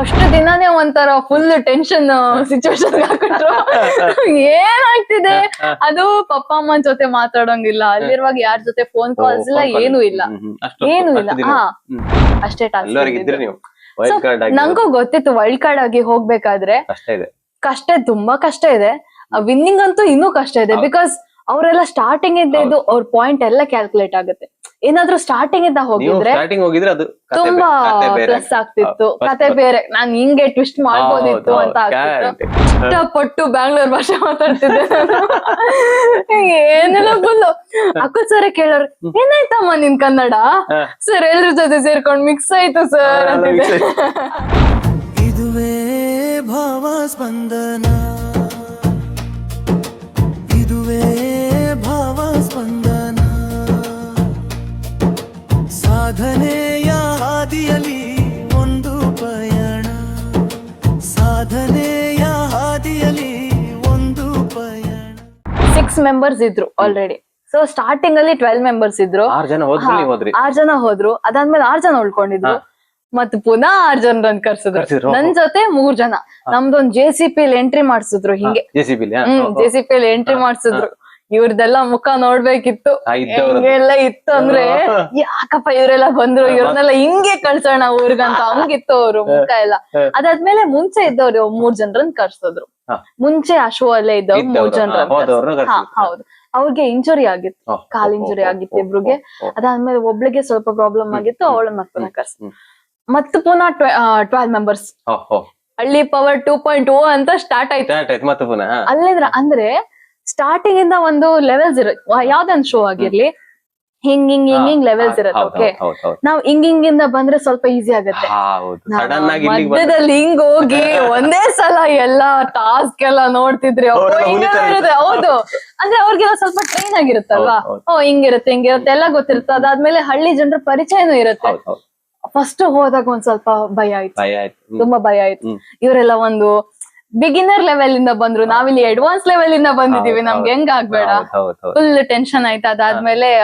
ಅಷ್ಟು ದಿನಾನೇ ಒಂಥರ ಫುಲ್ ಟೆನ್ಷನ್ ಸಿಚುವೇಶನ್ ಹಾಕೊಂಡ್ರು ಏನಾಗ್ತಿದೆ ಅದು ಪಪ್ಪ ಅಮ್ಮನ್ ಜೊತೆ ಮಾತಾಡೋಂಗಿಲ್ಲ. ಅಲ್ಲಿರುವಾಗ ಯಾರ ಜೊತೆ ಫೋನ್ ಕಾಲ್ಸ್ ಇಲ್ಲ ಏನು ಇಲ್ಲ. ಏನು ಇಲ್ಲ. ಹಾ. ಅಷ್ಟೇ ಟಾಸ್ಕ್ ನಂಗೂ ಗೊತ್ತಿತ್ತು ವೈಲ್ಡ್ ಕಾರ್ಡ್ ಆಗಿ ಹೋಗ್ಬೇಕಾದ್ರೆ. ಕಷ್ಟ ತುಂಬಾ ಕಷ್ಟ ಇದೆ. ವಿನ್ನಿಂಗ್ ಅಂತೂ ಇನ್ನೂ ಕಷ್ಟ ಇದೆ. ಬಿಕಾಸ್ ಅವರೆಲ್ಲ ಸ್ಟಾರ್ಟಿಂಗ್ ಇದ್ದು ಇದು ಅವ್ರ ಪಾಯಿಂಟ್ ಎಲ್ಲ ಕ್ಯಾಲ್ಕುಲೇಟ್ ಆಗುತ್ತೆ. ಏನಾದ್ರೂ ಸ್ಟಾರ್ಟಿಂಗ್ ಇಂದ ಹೋಗಿದ್ರೆ ಸ್ಟಾರ್ಟಿಂಗ್ ಹೋಗಿದ್ರೆ ಅದು ಕತೆ ತುಂಬಾ ಪ್ಲಸ್ ಆಗ್ತಿತ್ತು. ಕತೆ ಬೇರೆ. ನಾನ್ ಹಿಂಗೆ ಟ್ವಿಸ್ಟ್ ಮಾಡ್ಬೋದಿತ್ತು ಅಂತ ಇಷ್ಟಪಟ್ಟು ಬ್ಯಾಂಗ್ಳೂರ್ ಭಾಷೆ ಮಾತಾಡ್ತಿದ್ದೆ. ನಾನು. ಏನೆಲ್ಲ ಫುಲ್ ಅಕ್ಕ ಸರ ಕೇಳೋರು ಏನಾಯ್ತಮ್ಮ ನಿನ್ ಕನ್ನಡ? ಸರ್ ಎಲ್ರ ಜೊತೆ ಸೇರ್ಕೊಂಡು ಮಿಕ್ಸ್ ಆಯ್ತು ಸರ್ ಇದುವೇ ಭಾವ ಸ್ಪಂದನ ಮೆಂಬರ್ಸ್ ಇದ್ರು ಆಲ್ರೆಡಿ ಸೊ ಸ್ಟಾರ್ಟಿಂಗ್ ಅಲ್ಲಿ ಟ್ವೆಲ್ ಮೆಂಬರ್ಸ್ ಇದ್ರು. ಆರ್ ಜನ ಹೋದ್ರಿ. ಆರ್ ಜನ ಹೋದ್ರು. ಅದಾದ್ಮೇಲೆ ಆರ್ ಜನ ಉಳ್ಕೊಂಡಿದ್ರು. ಮತ್ತ್ ಮತ್ ಪುನಃ ಆರ್ ಜನರನ್ ಕರ್ಸಿದ್ರು. ನನ್ ಜೊತೆ ಮೂರ್ ಜನ. ನಮ್ದೊಂದ್ ಜೆ ಸಿ ಪಿ ಎಂಟ್ರಿ ಮಾಡ್ಸಿದ್ರು ಹಿಂಗೆ. ಜೆ ಸಿ ಬಿಲಿ ಹ್ಮ್ ಜೆ ಸಿ ಪಿ ಎಂಟ್ರಿ ಮಾಡ್ಸಿದ್ರು. ಇವ್ರದೆಲ್ಲ ಮುಖ ನೋಡ್ಬೇಕಿತ್ತು. ಹಿಂಗೆಲ್ಲ ಇತ್ತು ಅಂದ್ರೆ ಯಾಕಪ್ಪ ಇವರೆಲ್ಲ ಬಂದ್ರು. ಇವ್ರನ್ನೆಲ್ಲ ಹಿಂಗೆ ಕಳ್ಸೋಣ ಊರ್ಗಂತ. ಹಂಗಿತ್ತು ಅವ್ರು ಮುಖ ಎಲ್ಲ. ಅದಾದ್ಮೇಲೆ ಮುಂಚೆ ಇದ್ದವ್ರು ಮೂರ್ ಜನರನ್ ಕರ್ಸಿದ್ರು. ಮುಂಚೆ ಆ ಶೋ ಅಲ್ಲೇ ಇದ್ದವ್ರು ಮೂರ್. ಹೌದು ಅವ್ರಿಗೆ ಇಂಜುರಿ ಆಗಿತ್ತು ಕಾಲ್ ಇಂಜುರಿ ಆಗಿತ್ತು ಇಬ್ರಿಗೆ. ಅದಾದ್ಮೇಲೆ ಒಬ್ಳಿಗೆ ಸ್ವಲ್ಪ ಪ್ರಾಬ್ಲಮ್ ಆಗಿತ್ತು ಅವಳು ಅವಳನ್ನ ಮತ್ತೆ ಪುನಃ ಕರ್ಸ್. ಮತ್ತೆ ಪುನಃ ಟ್ವೆಲ್ ಮೆಂಬರ್ಸ್. ಹಳ್ಳಿ ಪವರ್ ಟೂ ಪಾಯಿಂಟ್ ಓ ಅಂತ ಸ್ಟಾರ್ಟ್ ಆಯ್ತು. ಅಲ್ಲಿದ್ರ ಅಂದ್ರೆ ಸ್ಟಾರ್ಟಿಂಗ್ ಇಂದ ಒಂದು ಲೆವೆಲ್ಸ್ ಇರುತ್ತೆ ಯಾವ್ದೊಂದು ಶೋ ಆಗಿರ್ಲಿ ಹಿಂಗ್ ಹಿಂಗ್ ಹಿಂಗ್ ಹಿಂಗ್ ಲೆವೆಲ್ಸ್ ಇರುತ್ತೆ ಓಕೆ. ನಾವ್ ಹಿಂಗ್ ಹಿಂಗ್ ಇಂದ ಬಂದ್ರೆ ಸ್ವಲ್ಪ ಈಸಿ ಆಗುತ್ತೆ. ಮಧ್ಯದಲ್ಲಿ ಹಿಂಗ್ ಹೋಗಿ ಒಂದೇ ಸಲ ಎಲ್ಲಾ ಟಾಸ್ಕ್ ಎಲ್ಲ ನೋಡ್ತಿದ್ರಿ ಹೌದು. ಅಂದ್ರೆ ಅವ್ರಿಗೆಲ್ಲ ಸ್ವಲ್ಪ ಟ್ರೈನ್ ಆಗಿರುತ್ತಲ್ವಾ? ಓ ಹಿಂಗಿರುತ್ತೆ ಹಿಂಗಿರುತ್ತೆ ಎಲ್ಲ ಗೊತ್ತಿರುತ್ತೆ. ಅದಾದ್ಮೇಲೆ ಹಳ್ಳಿ ಜನರ ಪರಿಚಯನೂ ಇರುತ್ತೆ. ಫಸ್ಟ್ ಹೋದಾಗ ಒಂದ್ ಸ್ವಲ್ಪ ಭಯ ಆಯ್ತು. ತುಂಬಾ ಭಯ ಆಯ್ತು. ಇವರೆಲ್ಲ ಒಂದು ಬಿಗಿನರ್ ಲೆವೆಲ್ ಇಂದ ಬಂದ್ರು. ನಾವಿಲ್ಲಿ ಅಡ್ವಾನ್ಸ್ ಲೆವೆಲ್ ಇಂದ ಬಂದಿದೀವಿ. ನಮ್ಗೆ ಹೆಂಗ್ ಆಗ್ಬೇಡ. ಫುಲ್ ಟೆನ್ಷನ್ ಆಯ್ತು. ಅದಾದ್ಮೇಲೆ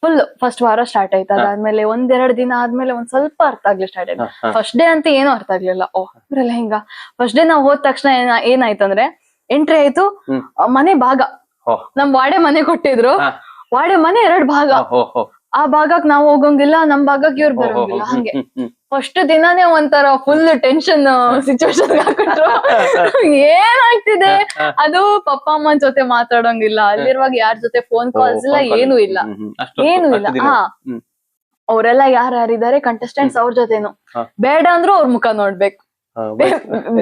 ಫುಲ್ ಫಸ್ಟ್ ವಾರ ಸ್ಟಾರ್ಟ್ ಆಯ್ತು. ಅದಾದ್ಮೇಲೆ ಒಂದೆರಡು ದಿನ ಆದ್ಮೇಲೆ ಒಂದ್ ಸ್ವಲ್ಪ ಅರ್ಥ ಆಗ್ಲಿ ಸ್ಟಾರ್ಟ್ ಆಯ್ತು. ಫಸ್ಟ್ ಡೇ ಅಂತ ಏನು ಅರ್ಥ ಆಗ್ಲಿಲ್ಲ. ಓ ಇವ್ರೆಲ್ಲ ಹಿಂಗ? ಫಸ್ಟ್ ಡೇ ನಾವ್ ಹೋದ ತಕ್ಷಣ ಏನ- ಏನಾಯ್ತಂದ್ರೆ ಎಂಟ್ರಿ ಆಯ್ತು. ಮನೆ ಭಾಗ. ನಮ್ ವಾಡೆ ಮನೆ ಕೊಟ್ಟಿದ್ರು. ವಾಡೆ ಮನೆ ಎರಡ್ ಭಾಗ. ಆ ಭಾಗಕ್ ನಾವ್ ಹೋಗಂಗಿಲ್ಲ ನಮ್ ಭಾಗಕ್ ಇವ್ರು ಬರೋಂಗಿಲ್ಲ. ಹಂಗೆ. ಫಸ್ಟ್ ದಿನಾನೇ ಒಂಥರ ಫುಲ್ ಟೆನ್ಷನ್ ಸಿಚುವೇಶನ್ ಹಾಕೊಂಡ್ರು ಏನಾಗ್ತಿದೆ? ಅದು ಪಪ್ಪ ಅಮ್ಮನ್ ಜೊತೆ ಮಾತಾಡೋಂಗಿಲ್ಲ. ಅಲ್ಲಿರುವಾಗ ಯಾರ ಜೊತೆ ಫೋನ್ ಕಾಲ್ಸ್ ಇಲ್ಲ. ಏನು ಇಲ್ಲ. ಏನು ಇಲ್ಲ. ಹಾ. ಅವರೆಲ್ಲ ಯಾರು ಯಾರಿದ್ದಾರೆ ಕಂಟೆಸ್ಟೆಂಟ್ಸ್ ಅವ್ರ ಜೊತೆನು. ಬೇಡ ಅಂದ್ರೂ ಅವ್ರ ಮುಖ ನೋಡ್ಬೇಕು.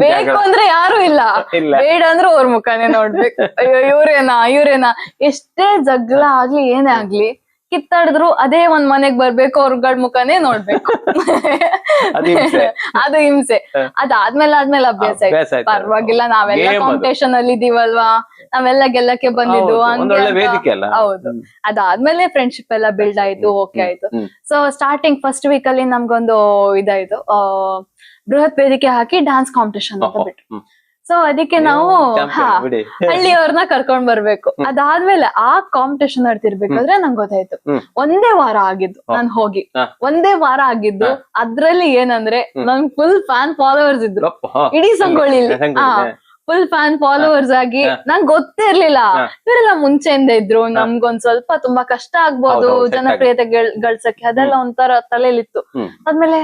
ಬೇಕು ಅಂದ್ರೆ ಯಾರು ಇಲ್ಲ. ಇಲ್ಲ. ಬೇಡ ಅಂದ್ರೂ ಅವ್ರ ಮುಖನೇ ನೋಡ್ಬೇಕು. ಅಯ್ಯೋ ಇವ್ರೇನಾ ಇವ್ರೇನಾ? ಎಷ್ಟೇ ಜಗಳ ಆಗ್ಲಿ ಏನೇ ಆಗ್ಲಿ ಕಿತ್ತಾಡಿದ್ರು ಅದೇ ಒಂದ್ ಮನೆಗ್ ಬರ್ಬೇಕು ಅವ್ರಗಳ ಮುಖನೇ ನೋಡ್ಬೇಕು. ಅದು ಹಿಂಸೆ. ಅದಾದ್ಮೇಲೆ ಆದ್ಮೇಲೆ ಅಭ್ಯಾಸ ಆಯ್ತು. ಪರವಾಗಿಲ್ಲ ನಾವೆಲ್ಲ ಕಾಂಪಿಟೇಷನ್ ಅಲ್ಲಿ ಇದೀವಲ್ವಾ? ನಾವೆಲ್ಲ ಗೆಲ್ಲಕ್ಕೆ ಬಂದಿದ್ದು ಹೌದು, ಅದಾದ್ಮೇಲೆ ಫ್ರೆಂಡ್ಶಿಪ್ ಎಲ್ಲ ಬಿಲ್ಡ್ ಆಯ್ತು ಓಕೆ ಆಯ್ತು. ಸೊ ಸ್ಟಾರ್ಟಿಂಗ್ ಫಸ್ಟ್ ವೀಕ್ ಅಲ್ಲಿ ನಮ್ಗೊಂದು ಇದಾಯ್ತು. ಆ, ಬೃಹತ್ ವೇದಿಕೆ ಹಾಕಿ ಡ್ಯಾನ್ಸ್ ಕಾಂಪಿಟೇಷನ್ ಅಂತ ಬಿಟ್ಟು. ಸೊ ಅದಕ್ಕೆ ನಾವು ಹಾ. ಹಳ್ಳಿಯವ್ರನ್ನ ಕರ್ಕೊಂಡ್ ಬರ್ಬೇಕು. ಅದಾದ್ಮೇಲೆ ಆ ಕಾಂಪಿಟೇಷನ್ ನಡ್ತಿರ್ಬೇಕಾದ್ರೆ ನಂಗೆ ಗೊತ್ತಾಯ್ತು. ಒಂದೇ ವಾರ ಆಗಿದ್ದು ನಾನು ಹೋಗಿ. ಒಂದೇ ವಾರ ಆಗಿದ್ದು. ಅದ್ರಲ್ಲಿ ಏನಂದ್ರೆ ನಂಗ್ ನನ್ ಫುಲ್ ಫ್ಯಾನ್ ಫಾಲೋವರ್ಸ್ ಇದ್ರು ಇಡೀ ಸಂಗೊಳ್ಳಿ. ಫುಲ್ ಫ್ಯಾನ್ ಫಾಲೋವರ್ಸ್ ಆಗಿ. ನಂಗೆ ಗೊತ್ತೇ ಇರ್ಲಿಲ್ಲ. ಇವರೆಲ್ಲ ಮುಂಚೆಯಿಂದ ಇದ್ರು. ನಮ್ಗೊಂದ್ ಸ್ವಲ್ಪ ತುಂಬಾ ಕಷ್ಟ ಆಗ್ಬೋದು ಜನಪ್ರಿಯತೆ ಗಳಿಸಕ್ಕೆ. ಅದೆಲ್ಲ ಒಂಥರ ತಲೆಲಿತ್ತು. ಆದ್ಮೇಲೆ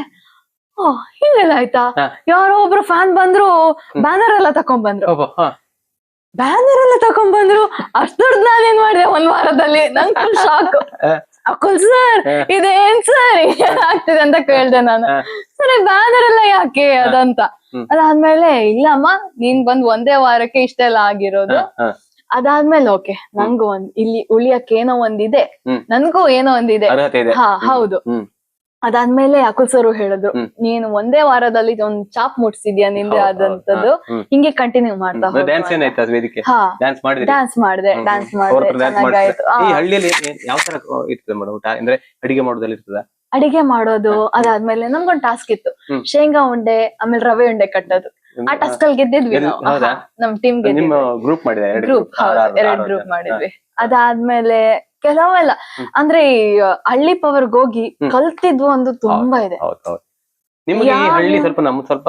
ಹಿಂಗೆಲ್ಲ ಆಯ್ತಾ. ಯಾರೋ ಒಬ್ರು ಫ್ಯಾನ್ ಬಂದ್ರು ಬ್ಯಾನರ್ ಎಲ್ಲ ತಕೊಂಡ್ ಬಂದ್ರು. ಬ್ಯಾನರ್ ಎಲ್ಲ ತಕೊಂಡ್ ಬಂದ್ರು. ಅಷ್ಟ್ ದೊಡ್ಡ ನಾನೇನ್ ಮಾಡಿದೆ ಒಂದ್ ವಾರದಲ್ಲಿ? ನಂಗ್ ಫುಲ್ ಶಾಕ್. ಅಕುಲ್ ಸರ್. ಇದೇನ್ ಸರ್ ಆಗ್ತಿದೆ ಅಂತ ಕೇಳ್ದೆ ನಾನು. ಸರ್ ಬ್ಯಾನರ್ ಎಲ್ಲ ಯಾಕೆ ಅದಂತ? ಅದಾದ್ಮೇಲೆ ಇಲ್ಲಮ್ಮ ನೀನ್ ಬಂದ್ ಒಂದೇ ವಾರಕ್ಕೆ ಇಷ್ಟೆಲ್ಲ ಆಗಿರೋದು. ಅದಾದ್ಮೇಲೆ ಓಕೆ ನಂಗೂ ಒಂದ್ ಇಲ್ಲಿ ಉಳಿಯಕ್ಕೆ ಏನೋ ಒಂದಿದೆ. ನನ್ಗೂ ಏನೋ ಒಂದಿದೆ. ಹಾ ಹೌದು. ಅದಾದ್ಮೇಲೆ ಅಕುಲ್ ಸರ್ ಹೇಳಿದ್ರು ನೀನು ಒಂದೇ ವಾರದಲ್ಲಿ ಒಂದ್ ಚಾಪ್ ಮುಟ್ಸಿದ್ಯಾ ನಿಂದೆ. ಆದಂತದ್ದು? ಹಿಂಗೆ ಕಂಟಿನ್ಯೂ ಮಾಡ್ತಾ. ಡ್ಯಾನ್ಸ್ ಹಾ ಡ್ಯಾನ್ಸ್ ಮಾಡ್ದೆ. ಡ್ಯಾನ್ಸ್ ಮಾಡ್ದೆ ಹತ್ರ dance ಚೆನ್ನಾಗಾಯ್ತು. ಮಾಡ್ತಾರೆ. ಈ ಹಳ್ಳಿಯಲ್ಲಿ ಯಾವ ತರ ಇರ್ತದೆ ಮೇಡಮ್ ಅಂದ್ರೆ ಅಡಿಗೆ ಮಾಡೋದಲ್ಲಿ ಇರ್ತದ? ಅಡಿಗೆ ಮಾಡೋದು ಅದಾದ್ಮೇಲೆ ನಮ್ಗೊಂದು ಟಾಸ್ಕ್ ಇತ್ತು. ಶೇಂಗಾ ಉಂಡೆ ಆಮೇಲೆ ರವೆ ಉಂಡೆ ಕಟ್ಟೋದು. ಆ ಟಾಸ್ಕ್ ಅಲ್ಲಿ ಗೆದ್ದಿದ್ವಿ ನಮ್ ಟೀಮ್ ಗ್ರೂಪ್ ಮಾಡಿದೆ ಎರಡ್ ಗ್ರೂಪ್ ಮಾಡಿದ್ವಿ. ಅದಾದ್ಮೇಲೆ ಕೆಲವೆಲ್ಲ. ಅಂದ್ರೆ ಈ ಹಳ್ಳಿ ಪವರ್ ಹೋಗಿ ಕಲ್ತಿದ್ವು ಒಂದು ತುಂಬಾ ಇದೆ. ನಿಮ್ಗೆ ಈ ಹಳ್ಳಿ ಸ್ವಲ್ಪ ನಮ್ ಸ್ವಲ್ಪ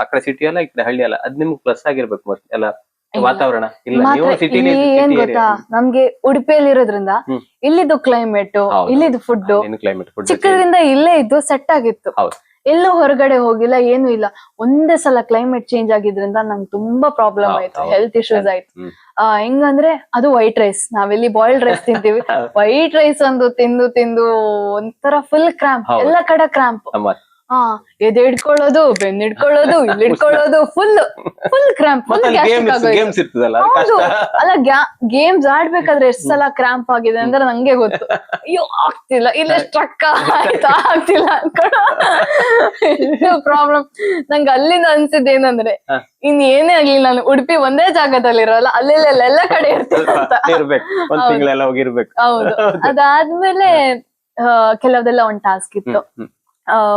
ಆ ಕಡೆ ಸಿಟಿ ಅಲ್ಲ ಈ ಕಡೆ ಹಳ್ಳಿ ಅಲ್ಲ ಅದ್ ನಿಮ್ಗೆ ಪ್ಲಸ್ ಆಗಿರ್ಬೇಕು most ಎಲ್ಲ ವಾತಾವರಣ. ಇಲ್ಲ ನೀವು ಏನ್ ಗೊತ್ತಾ? ನಮ್ಗೆ ಉಡುಪಿಯಲ್ಲಿ ಇರೋದ್ರಿಂದ. ಇಲ್ಲಿದ್ದು ಕ್ಲೈಮೇಟ್. ಇಲ್ಲಿದ್ದು ಫುಡ್ ಕ್ಲೈಮೇಟ್ ಚಿಕ್ಕದ್ರಿಂದ ಇಲ್ಲೇ ಇದ್ದು ಸೆಟ್ ಆಗಿತ್ತು. ಹೌದು. ಎಲ್ಲೂ ಹೊರಗಡೆ ಹೋಗಿಲ್ಲ ಏನು ಇಲ್ಲ. ಒಂದೇ ಸಲ ಕ್ಲೈಮೇಟ್ ಚೇಂಜ್ ಆಗಿದ್ರಿಂದ ನಂಗೆ ತುಂಬಾ ಪ್ರಾಬ್ಲಮ್ ಆಯ್ತು. ಹೆಲ್ತ್ ಇಶ್ಯೂಸ್ ಆಯ್ತು. ಹೆಂಗಂದ್ರೆ ಅದು ವೈಟ್ ರೈಸ್ ನಾವೆಲ್ಲಿ ಬಾಯ್ಲ್ಡ್ ರೈಸ್ ತಿಂತೀವಿ. ವೈಟ್ ರೈಸ್ ಒಂದು ತಿಂದು ತಿಂದು ಒಂಥರ ಫುಲ್ ಕ್ರಾಂಪ್. ಎಲ್ಲ ಕಡೆ ಕ್ರಾಂಪ್ ಹಾ ಎದೆ ಹಿಡ್ಕೊಳ್ಳೋದು ಬೆನ್ನ ಹಿಡ್ಕೊಳ್ಳೋದು ಇಲ್ಲಿ ಹಿಡ್ಕೊಳ್ಳೋದು full full cramp full games ಇರ್ತದಲ್ಲ ಹೌದು. ಅಲ್ಲ ಗೇಮ್ಸ್ ಆಡ್ಬೇಕಾದ್ರೆ ಎಷ್ಟ್ ಸಲ ಕ್ರಾಂಪ್ ಆಗಿದೆ ಅಂದ್ರೆ ನಂಗೆ ಗೊತ್ತು. ಅಯ್ಯೋ ಆಗ್ತಿಲ್ಲ. ಇಲ್ಲ ಸ್ಟ್ರಕ್ ಆಯ್ತಾ? ಆಗ್ತಿಲ್ಲ ಅನ್ಕೊಂಡು. ಪ್ರಾಬ್ಲಮ್ ನಂಗೆ ಅಲ್ಲಿಂದ ಅನ್ಸಿದ್ದು ಏನಂದ್ರೆ. ಇನ್ ಏನೇ ಆಗ್ಲಿ ನಾನು ಉಡುಪಿ ಒಂದೇ ಜಾಗದಲ್ಲಿ ಇರೋಲ್ಲ ಅಲ್ಲೆಲ್ಲ ಎಲ್ಲ ಕಡೆ ಇರ್ಬೇಕು. ಹೌದು. ಅದಾದ್ಮೇಲೆ ಕೆಲವ್ದೆಲ್ಲ ಒಂದ್ ಟಾಸ್ಕ್ ಇತ್ತು.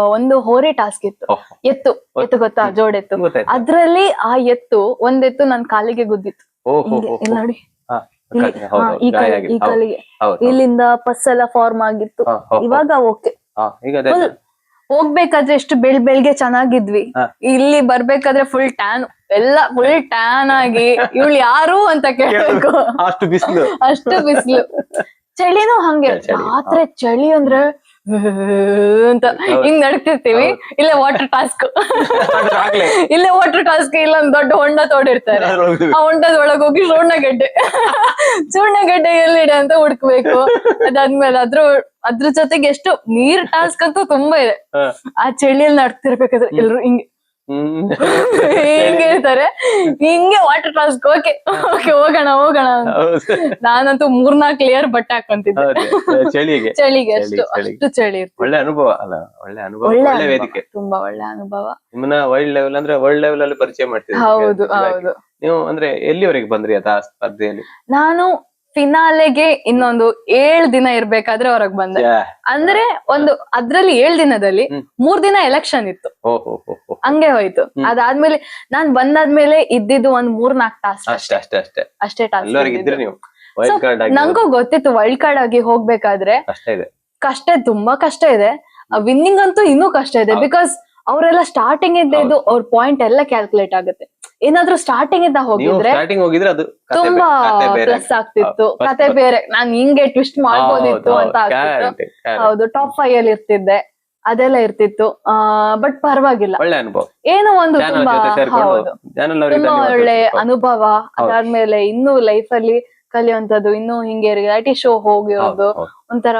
ಒಂದು ಹೋರಿ ಟಾಸ್ಕ್ ಇತ್ತು. ಎತ್ತು. ಎತ್ತು ಗೊತ್ತಾ? ಜೋಡೆತ್ತು. ಅದ್ರಲ್ಲಿ ಆ ಎತ್ತು ಒಂದೆತ್ತು ನನ್ ಕಾಲಿಗೆ ಗುದ್ದಿತ್ತು. ಇಲ್ಲಿ ನೋಡಿ. ಈ ಕಾಲಿಗೆ. ಈ. ಇಲ್ಲಿಂದ ಪಸ್ ಎಲ್ಲ ಫಾರ್ಮ್ ಆಗಿತ್ತು. ಇವಾಗ ಓಕೆ ಹೋಗ್ಬೇಕಾದ್ರೆ ಎಷ್ಟು ಬೆಳ್ ಬೆಳ್ಗೆ ಚೆನ್ನಾಗಿದ್ವಿ. ಇಲ್ಲಿ ಬರ್ಬೇಕಾದ್ರೆ ಫುಲ್ ಟ್ಯಾನ್ ಎಲ್ಲ ಫುಲ್ ಟ್ಯಾನ್ ಆಗಿ. ಇವಳು ಯಾರು ಅಂತ ಕೇಳ್ಬೇಕು. ಅಷ್ಟು ಬಿಸಿಲು. ಅಷ್ಟು ಬಿಸಿಲು. ಚಳಿನೂ ಹಂಗೆ. ಆದ್ರೆ ಚಳಿ ಅಂದ್ರೆ ಅಂತ ಹಿಂಗ್ ನಡ್ತಿರ್ತೀವಿ. ಇಲ್ಲೇ ವಾಟರ್ ಟಾಸ್ಕ್ ಇಲ್ಲೇ ವಾಟರ್ ಟಾಸ್ಕ್ ಇಲ್ಲ ಒಂದ್ ದೊಡ್ಡ ಹೊಂಡ ತೋಡಿರ್ತಾರೆ. ಆ ಹೊಂಡದ ಒಳಗ್ ಹೋಗಿ ಚೂರ್ಣಗಡ್ಡೆ ಚೂರ್ಣಗಡ್ಡೆ ಎಲ್ಲಿಡೆ ಅಂತ ಹುಡ್ಕ್ಬೇಕು. ಅದಾದ್ಮೇಲೆ ಅದ್ರ ಅದ್ರ ಜೊತೆಗೆ ಎಷ್ಟು ನೀರ್ ಟಾಸ್ಕ್ ಅಂತೂ ತುಂಬಾ ಇದೆ. ಆ ಚಳಿಯಲ್ಲಿ ನಡ್ತಿರ್ಬೇಕಾದ್ರೆ ಎಲ್ರು ಹಿಂಗೆ ಹಿಂಗೆ ಇರ್ತಾರೆ ಹಿಂಗೆ ವಾಟರ್ ಟಾಸ್ಕ್ ಓಕೆ ಓಕೆ ಹೋಗೋಣ ಹೋಗೋಣ. ನಾನಂತೂ ಮೂರ್ನಾಲ್ಕು ಲೇಯರ್ ಬಟ್ಟೆ ಹಾಕೊಂತಿದ್ದೆ. ಚಳಿಗೆ. ಚಳಿಗೆ ಚಳಿ, ಅಷ್ಟು ಚಳಿ. ಅಷ್ಟು ಚಳಿ ಒಳ್ಳೆ ಅನುಭವ ಅಲ್ಲ? ಒಳ್ಳೆ ಅನುಭವ ಒಳ್ಳೆ ವೇದಿಕೆ. ತುಂಬಾ ಒಳ್ಳೆ ಅನುಭವ. ನಿಮ್ಮನ್ನ ವರ್ಲ್ಡ್ ಲೆವೆಲ್ ಅಂದ್ರೆ ವರ್ಲ್ಡ್ ಲೆವೆಲ್ ಅಲ್ಲಿ ಪರಿಚಯ ಮಾಡ್ತೀವಿ ಹೌದು ಹೌದು. ನೀವು ಅಂದ್ರೆ ಎಲ್ಲಿವರೆಗೆ ಬಂದ್ರಿ ಅದ ಸ್ಪರ್ಧೆಯಲ್ಲಿ? ನಾನು ಫಿನಾಲೆಗೆ ಇನ್ನೊಂದು ಏಳ್ ದಿನ ಇರ್ಬೇಕಾದ್ರೆ ಹೊರಗ್ ಬಂದೆ. ಅಂದ್ರೆ ಒಂದು ಅದ್ರಲ್ಲಿ ಏಳ್ ದಿನದಲ್ಲಿ. ಮೂರ್ ದಿನ ಎಲೆಕ್ಷನ್ ಇತ್ತು. ಹಂಗೆ ಹೋಯ್ತು. ಅದಾದ್ಮೇಲೆ ನಾನ್ ಬಂದಾದ್ಮೇಲೆ ಇದ್ದಿದ್ದು ಒಂದ್ ಮೂರ್ ನಾಲ್ಕು ಟಾಸ್ಕ್ ಅಷ್ಟೇ ಅಷ್ಟೇ ಅಷ್ಟೇ. ಅಷ್ಟೇ ಅಲ್ಲಿವರೆಗೆ ಟಾಸ್ಕ್ ನಂಗೂ ಗೊತ್ತಿತ್ತು ವೈಲ್ಡ್ ಕಾರ್ಡ್ ಆಗಿ ಹೋಗ್ಬೇಕಾದ್ರೆ ಕಷ್ಟ ತುಂಬಾ ಕಷ್ಟ ಇದೆ. ವಿನ್ನಿಂಗ್ ಅಂತೂ ಇನ್ನೂ ಕಷ್ಟ ಇದೆ. ಬಿಕಾಸ್ ಅವರೆಲ್ಲ ಸ್ಟಾರ್ಟಿಂಗ್ ಇದ್ದು ಇದು ಅವ್ರ ಪಾಯಿಂಟ್ ಎಲ್ಲ ಕ್ಯಾಲ್ಕುಲೇಟ್ ಆಗುತ್ತೆ. ಏನಾದ್ರೂ ಸ್ಟಾರ್ಟಿಂಗ್ ಇಂದ ಹೋಗಿದ್ರೆ ಸ್ಟಾರ್ಟಿಂಗ್ ಹೋಗಿದ್ರೆ ಅದು ತುಂಬಾ ಪ್ಲಸ್ ಆಗ್ತಿತ್ತು. ಕತೆ ಬೇರೆ. ನಾನ್ ಹಿಂಗೆ ಟ್ವಿಸ್ಟ್ ಮಾಡ್ಬೋದಿತ್ತು ಅಂತ ಹೌದು, ಟಾಪ್ ಫೈವ್ ಅಲ್ಲಿ ಇರ್ತಿದ್ದೆ. ಅದೆಲ್ಲ ಇರ್ತಿತ್ತು. ಬಟ್ ಪರವಾಗಿಲ್ಲ. ಒಳ್ಳೆ ಅನುಭವ. ಏನೋ ಒಂದು ತುಂಬಾ ಹೌದು. ತುಂಬಾ ಒಳ್ಳೆ ಅನುಭವ. ಅದಾದ್ಮೇಲೆ ಇನ್ನೂ ಲೈಫ್ ಅಲ್ಲಿ ಕಲಿಯುವಂತದ್ದು ಇನ್ನೂ ಹಿಂಗೆ ರಿಯಾಲಿಟಿ ಶೋ ಹೋಗಿರೋದು. ಒಂಥರ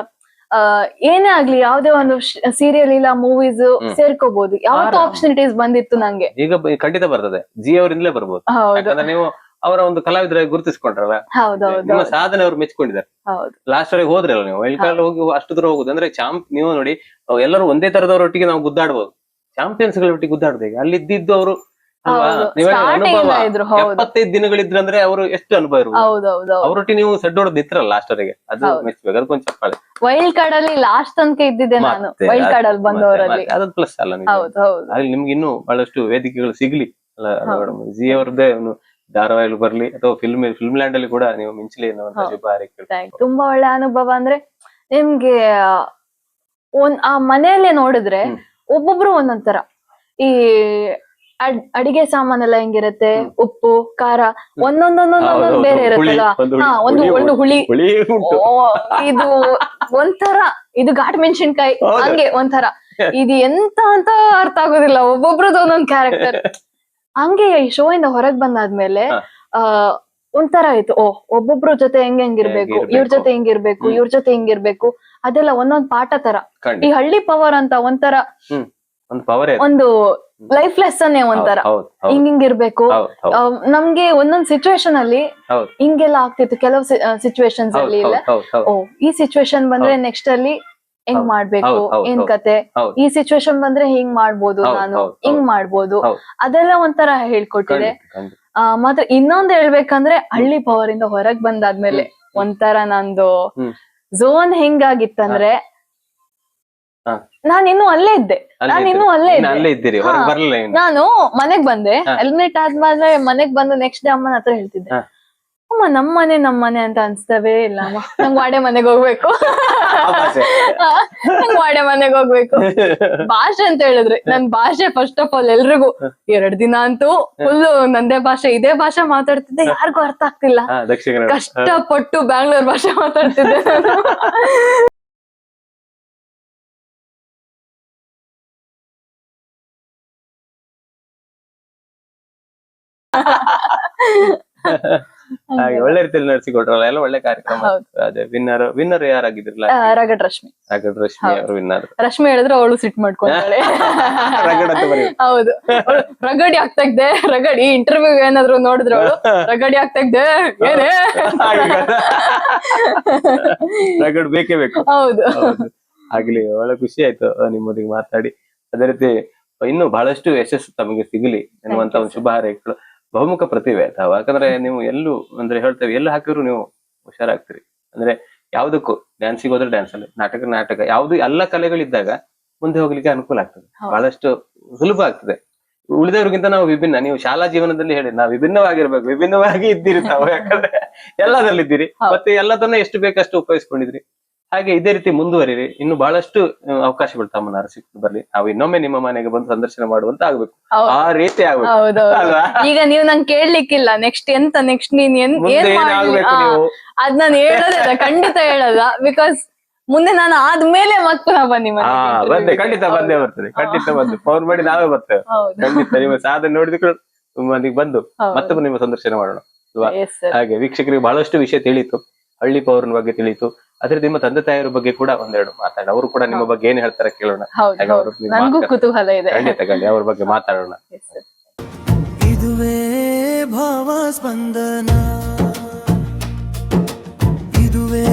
ಏನೇ ಆಗ್ಲಿ ಯಾವ್ದೇ ಒಂದು ಸೀರಿಯಲ್ ಇಲ್ಲ ಮೂವೀಸ್. ಸೇರ್ಕೋಬಹುದು ಯಾವತ್ತೂ. ಆಪರ್ಚುನಿಟೀಸ್ ಬಂದಿತ್ತು ನಂಗೆ. ಈಗ ಖಂಡಿತ ಬರ್ತದೆ. ಜಿ ಅವರಿಂದಲೇ ಬರ್ಬೋದು ಯಾಕಂದ್ರೆ ನೀವು ಅವರ ಒಂದು ಕಲಾವಿದರಾಗಿ ಗುರುತಿಸ್ಕೊಂಡ್ರಲ್ಲ? ನಿಮ್ಮ ಸಾಧನೆ ಅವ್ರು ಮೆಚ್ಕೊಂಡಿದ್ದಾರೆ. ಲಾಸ್ಟ್ ವರೆಗೆ ಹೋದ್ರಲ್ಲ ನೀವು? ಎಲ್ಕಾಲ ಹೋಗಿ ಅಷ್ಟು ದೂರ ಹೋಗುದು. ಅಂದ್ರೆ ಚಾಂಪ್ ನೀವು ನೋಡಿ ಎಲ್ಲರೂ ಒಂದೇ ತರದವರೊಟ್ಟಿಗೆ ನಾವು ಗುದ್ದಾಡ್ಬೋದು. ಚಾಂಪಿಯನ್ಸ್ ಗಳೊಟ್ಟಿಗೆ ಗುದ್ದಾಡ್ದೇಗೆ ಈಗ ಅಲ್ಲಿ ಇದ್ದಿದ್ದು ಅವರು ಹೌದು. ಎಪ್ಪತ್ತೈದು ದಿನಗಳಿದ್ರಂದ್ರೆ ಅವರು ಎಷ್ಟು ಅನುಭವ ಇರ್ಬೋದು? ಹೌದೌದು ಅವರೊಟ್ಟಿಗೆ ನೀವು ಸಡ್ಡೋಡದ್ ನಿತ್ರಲ್ಲ ಲಾಸ್ಟ್ ವರೆಗೆ ಅದು. ಮೆಚ್ಚಬೇಕು ಅದಕ್ಕೊಂದು ಚಪ್ಪಾಳೆ. ವೈಲ್ಡ್ ಕಾರ್ಡ್ ಅಲ್ಲಿ ಲಾಸ್ಟ್ ತನಕ ಇದ್ದಿದ್ದೆ ನಾನು. ವೈಲ್ಡ್ ಕಾರ್ಡ್ ಅಲ್ಲಿ ಬಂದವರಲ್ಲಿ. ಅದೊಂದು ಪ್ಲಸ್ ಅಲ್ಲ. ಹೌದು ಅಲ್ಲಿ ನಿಮ್ಗೆ ಇನ್ನೂ ಬಹಳಷ್ಟು ವೇದಿಕೆಗಳು ಸಿಗ್ಲಿ. ಅಲ್ಲ. ಮೇಡಮ್ ಜಿ ಅವ್ರದ್ದೇ ಧಾರಾವಾಹಿಗಳು ಬರ್ಲಿ. ಅಥವಾ ಫಿಲ್ಮ್ ಫಿಲ್ಮ್ ಲ್ಯಾಂಡ್ ಅಲ್ಲಿ ಕೂಡ ನೀವು ಮಿಂಚಲಿ ತುಂಬಾ ಒಳ್ಳೆ ಅನುಭವ ಅಂದ್ರೆ ನಿಮ್ಗೆ ಒಂದ್ ಆ ಮನೆಯಲ್ಲೇ ನೋಡಿದ್ರೆ. ಒಬ್ಬೊಬ್ರು ಒಂದೊಂದ್ ತರ. ಈ ಅಡಿಗೆ ಸಾಮಾನೆಲ್ಲ ಹೆಂಗಿರುತ್ತೆ? ಉಪ್ಪು ಖಾರ ಒಂದೊಂದೊಂದೊಂದೊಂದ್ ಬೇರೆ ಇರುತ್ತಲ್ಲ? ಹಾ ಒಂದು ಹುಳಿ ಒಂದು ಹುಳಿ. ಇದು ಒಂಥರ ಇದು ಘಾಟ್ ಮೆಣಸಿನ್ಕಾಯಿ. ಹಂಗೆ ಒಂಥರ. ಇದು ಎಂತ ಅಂತ ಅರ್ಥ ಆಗೋದಿಲ್ಲ. ಒಬ್ಬೊಬ್ರದ್ದು ಒಂದೊಂದ್ ಕ್ಯಾರೆಕ್ಟರ್ ಹಂಗೆ ಈ ಶೋ ಇಂದ ಹೊರಗ್ ಬಂದಾದ್ಮೇಲೆ ಆ ಒಂಥರ ಆಯ್ತು. ಓ ಒಬ್ಬೊಬ್ರ ಜೊತೆ ಹೆಂಗ್ ಹೆಂಗಿರ್ಬೇಕು. ಇವ್ರ ಜೊತೆ ಹೆಂಗಿರ್ಬೇಕು. ಇವ್ರ ಜೊತೆ ಹೆಂಗಿರ್ಬೇಕು? ಅದೆಲ್ಲ ಒಂದೊಂದ್ ಪಾಠ ತರ. ಈ ಹಳ್ಳಿ ಪವರ್ ಅಂತ ಒಂಥರ ಒಂದು ಲೈಫ್ ಲೆಸನ್ ಒಂಥರ. ಹಿಂಗ್ ಇರ್ಬೇಕು. ನಮ್ಗೆ ಒಂದೊಂದ್ ಸಿಚುವೇಶನ್ ಅಲ್ಲಿ. ಹಿಂಗೆಲ್ಲ ಆಗ್ತಿತ್ತು. ಕೆಲವು ಸಿಚುವೇಶನ್ಸ್ ಅಲ್ಲಿ ಓ ಈ ಸಿಚುವೇಶನ್ ಬಂದ್ರೆ ನೆಕ್ಸ್ಟ್ ಅಲ್ಲಿ ಹೆಂಗ್. ಮಾಡ್ಬೇಕು? ಏನ್. ಕತೆ? ಈ ಸಿಚುವೇಶನ್ ಬಂದ್ರೆ ಹಿಂಗ್ ಮಾಡ್ಬೋದು ನಾನು? ಹಿಂಗ್. ಮಾಡ್ಬೋದು. ಅದೆಲ್ಲ ಒಂಥರ ಹೇಳ್ಕೊಟ್ಟಿದೆ. ಮಾತ್ರ ಇನ್ನೊಂದ್ ಹೇಳ್ಬೇಕಂದ್ರೆ ಹಳ್ಳಿ ಪವರ್ ಇಂದ ಹೊರಗ್ ಬಂದಾದ್ಮೇಲೆ ಒಂಥರ ನಂದು. ಝೋನ್ ಹೆಂಗಾಗಿತ್ತಂದ್ರೆ. ನಾನ್ ಇನ್ನು ಅಲ್ಲೇ ಇದ್ದೆ. ನಾನು ನಾನ್ ಇನ್ನೂ ಅಲ್ಲೇ ಇದ್ದೆ. ಇದ್ದೀರಿ? ನಾನು ಮನೆಗ್ ಬಂದೆ. ಎಲ್ಮೇಟ್ ಆದ್ಮೇಲೆ ಮನೆಗ್ ಬಂದು ನೆಕ್ಸ್ಟ್ ಡೇ ಅಮ್ಮನ ಹತ್ರ ಹೇಳ್ತಿದ್ದೆ. ಅಮ್ಮ ನಮ್ ಮನೆ ನಮ್ ಮನೆ ಅಂತ ಅನ್ಸ್ತವೇ? ಇಲ್ಲ ಅಮ್ಮ ನಂಗ್ ವಾಡೆ ಮನೆಗ್ ಹೋಗ್ಬೇಕು. ನಂಗ್ ವಾಡೆ ಮನೆಗ್ ಹೋಗ್ಬೇಕು. ಭಾಷೆ ಅಂತ ಹೇಳಿದ್ರೆ ನನ್ ಭಾಷೆ ಫಸ್ಟ್ ಆಫ್ ಆಲ್ ಎಲ್ರಿಗೂ. ಎರಡ್ ದಿನ ಅಂತೂ ಫುಲ್ ನಂದೇ ಭಾಷೆ ಇದೇ ಭಾಷೆ ಮಾತಾಡ್ತಿದ್ದೆ. ಯಾರಿಗೂ ಅರ್ಥ ಆಗ್ತಿಲ್ಲ. ಕಷ್ಟಪಟ್ಟು ಬ್ಯಾಂಗ್ಳೂರ್ ಭಾಷೆ ಮಾತಾಡ್ತಿದ್ದೆ ಹಾಗೆ ಒಳ್ಳೆ ರೀತಿಯಲ್ಲಿ ನಡೆಸಿಕೊಟ್ರಲ್ಲ ಎಲ್ಲ ಒಳ್ಳೆ ಕಾರ್ಯಕ್ರಮ. ಅದೇ ವಿನ್ನರ್ ವಿನ್ನರ್ ಯಾರಾಗಿದ್ರಲ್ಲ ರಗಡ್ ರಶ್ಮಿ ರಗಡ್ ರಶ್ಮಿ ಅವರು ವಿನ್ನರ್ ರಶ್ಮಿ ಹೇಳಿದ್ರೆ ಅವಳು ಸಿಟ್ ಮಾಡ್ಕೊಂಡಾಳೆ ರಗಡ್ ಅಂತ ಬರೀ. ಹೌದು. ರಗಡಿ ಆಗ್ತಾ ಇದ್ದೆ ರಗಡಿ ಇಂಟರ್ವ್ಯೂ ಏನಾದ್ರು ನೋಡಿದ್ರೆ ಅವಳು ರಗಡಿ ಆಗ್ತಾ ಇದ್ದೆ ಏನೇ? ರಗಡ್ ಬೇಕೇ ಬೇಕು. ಹೌದು. ಆಗ್ಲಿ ಒಳ್ಳೆ ಖುಷಿ ಆಯ್ತು ನಿಮ್ಮೊಂದಿಗೆ ಮಾತಾಡಿ. ಅದೇ ರೀತಿ ಇನ್ನು ಬಹಳಷ್ಟು ಯಶಸ್ಸು ತಮಗೆ ಸಿಗಲಿ ಎನ್ನುವಂತ ಒಂದು ಶುಭ ಹಾರೈಕೆಗಳು. ಬಹುಮುಖ ಪ್ರತಿಭೆ ತಾವು. ಯಾಕಂದ್ರೆ ನೀವು ಎಲ್ಲೂ ಅಂದ್ರೆ ಹೇಳ್ತೇವೆ ಎಲ್ಲ ಹಾಕಿದ್ರು ನೀವು ಹುಷಾರಾಗ್ತೀರಿ. ಅಂದ್ರೆ ಯಾವ್ದಕ್ಕೂ ಡ್ಯಾನ್ಸಿಗೆ ಹೋದ್ರೆ ಡ್ಯಾನ್ಸ್ ಅಲ್ಲಿ ನಾಟಕ ನಾಟಕ ಯಾವ್ದು ಎಲ್ಲ ಕಲೆಗಳಿದ್ದಾಗ ಮುಂದೆ ಹೋಗ್ಲಿಕ್ಕೆ ಅನುಕೂಲ ಆಗ್ತದೆ. ಬಹಳಷ್ಟು ಸುಲಭ ಆಗ್ತದೆ. ಉಳಿದವ್ರಿಗಿಂತ ನಾವು ವಿಭಿನ್ನ ನೀವು ಶಾಲಾ ಜೀವನದಲ್ಲಿ ಹೇಳಿ ನಾವು ವಿಭಿನ್ನವಾಗಿರ್ಬೇಕು ವಿಭಿನ್ನವಾಗಿ ಇದ್ದೀರಿ ತಾವು. ಯಾಕಂದ್ರೆ ಎಲ್ಲದಲ್ಲಿದ್ದೀರಿ ಇದ್ದೀರಿ ಮತ್ತೆ ಎಲ್ಲದನ್ನ ಎಷ್ಟು ಬೇಕಷ್ಟು ಉಪಯೋಗಿಸ್ಕೊಂಡಿದ್ರಿ? ಹಾಗೆ ಇದೇ ರೀತಿ ಮುಂದುವರಿರಿ. ಇನ್ನು ಬಹಳಷ್ಟು ಅವಕಾಶ ಅವಕಾಶಗಳು ತಮ್ಮ ಸಿಕ್ತು ಬರ್ಲಿ. ನಾವು ಇನ್ನೊಮ್ಮೆ ನಿಮ್ಮ ಮನೆಗೆ ಬಂದು ಸಂದರ್ಶನ ಮಾಡುವಂತ ಆಗ್ಬೇಕು. ಆ ರೀತಿ ಆಗ್ಬೇಕು. ಈಗ ನೀವು ನಂಗೆ ಕೇಳ್ಲಿಕ್ಕಿಲ್ಲ. ನೆಕ್ಸ್ಟ್ ಎಂತ ನೆಕ್ಸ್ಟ್ ನೀನ್ ಅದ್ ನಾನು ಹೇಳೋದಿಲ್ಲ ಖಂಡಿತ ಹೇಳಲ್ಲ. ಬಿಕಾಸ್ ಮುಂದೆ ನಾನು ಆದ್ಮೇಲೆ ಮತ್ತೆ ಬನ್ನಿ ಬಂದೆ ಖಂಡಿತ ಬಂದೇ ಬರ್ತದೆ ಖಂಡಿತ ಬಂದು. ಫೋನ್ ಮಾಡಿ ನಾವೇ ಬರ್ತೇವೆ. ಖಂಡಿತ ನಿಮ್ಮ ಸಾಧನೆ ನೋಡಿದ್ರು ಮನೆಗೆ ಬಂದು ಮತ್ತೆ ಮತ್ತೊಮ್ಮೆ ನಿಮ್ಮ ಸಂದರ್ಶನ ಮಾಡೋಣ. ಹಾಗೆ ವೀಕ್ಷಕರಿಗೆ ಬಹಳಷ್ಟು ವಿಷಯ ತಿಳಿತು ಹಳ್ಳಿ ಪೌರನ ಬಗ್ಗೆ ತಿಳಿತು ಅದ್ರ ನಿಮ್ಮ ತಂದೆ ತಾಯಿಯರ ಬಗ್ಗೆ ಕೂಡ ಒಂದೆರಡು ಮಾತಾಡ ಅವರು ಕೂಡ ನಿಮ್ಮ ಬಗ್ಗೆ ಏನ್ ಹೇಳ್ತಾರೆ ಕೇಳೋಣ. ನನ್ಗೂ ಕುತೂಹಲ ಇದೆ. ಖಂಡಿತ ಅವ್ರ ಬಗ್ಗೆ ಮಾತಾಡೋಣ. ಇದುವೇ ಭಾವ ಸ್ಪಂದನ ಇದುವೇ